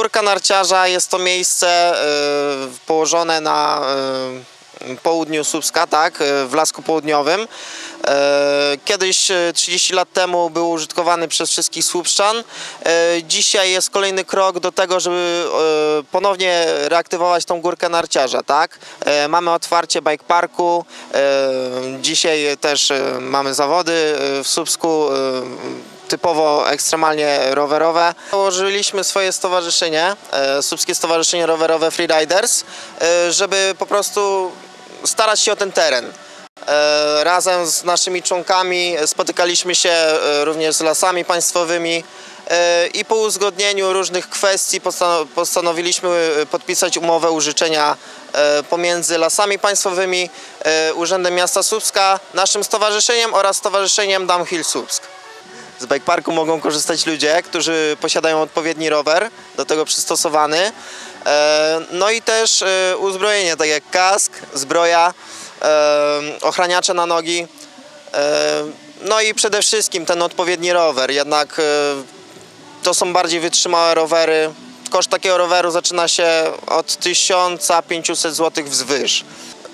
Górka Narciarza jest to miejsce e, położone na e, południu Słupska, tak, e, w Lasku Południowym. Kiedyś, e, 30 lat temu, był użytkowany przez wszystkich Słupszczan. Dzisiaj jest kolejny krok do tego, żeby ponownie reaktywować tą Górkę Narciarza, tak. Mamy otwarcie bike parku. Dzisiaj też mamy zawody w Słupsku. Typowo ekstremalnie rowerowe. Założyliśmy swoje stowarzyszenie, e, Słupskie Stowarzyszenie Rowerowe Freeriders, e, żeby po prostu starać się o ten teren. E, Razem z naszymi członkami spotykaliśmy się również z lasami państwowymi i po uzgodnieniu różnych kwestii postano- postanowiliśmy podpisać umowę użyczenia pomiędzy lasami państwowymi, Urzędem Miasta Słupska, naszym stowarzyszeniem oraz Stowarzyszeniem Downhill Słupsk. Z bike parku mogą korzystać ludzie, którzy posiadają odpowiedni rower, do tego przystosowany. E, No i też e, uzbrojenie, tak jak kask, zbroja, e, ochraniacze na nogi. No i przede wszystkim ten odpowiedni rower. Jednak to są bardziej wytrzymałe rowery. Koszt takiego roweru zaczyna się od 1500 zł wzwyż.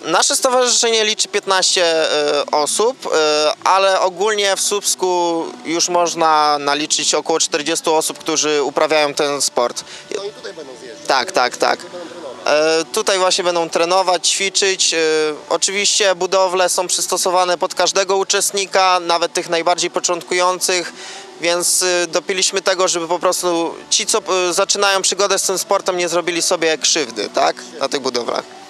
Nasze stowarzyszenie liczy 15 e, osób, e, ale ogólnie w Słupsku już można naliczyć około 40 osób, którzy uprawiają ten sport. No i tutaj będą zjeżdżać. Tak, tak, tak. Trenować. E, Tutaj właśnie będą trenować, ćwiczyć. Oczywiście budowle są przystosowane pod każdego uczestnika, nawet tych najbardziej początkujących, więc dopiliśmy tego, żeby po prostu ci, co zaczynają przygodę z tym sportem, nie zrobili sobie krzywdy, tak, na tych budowlach.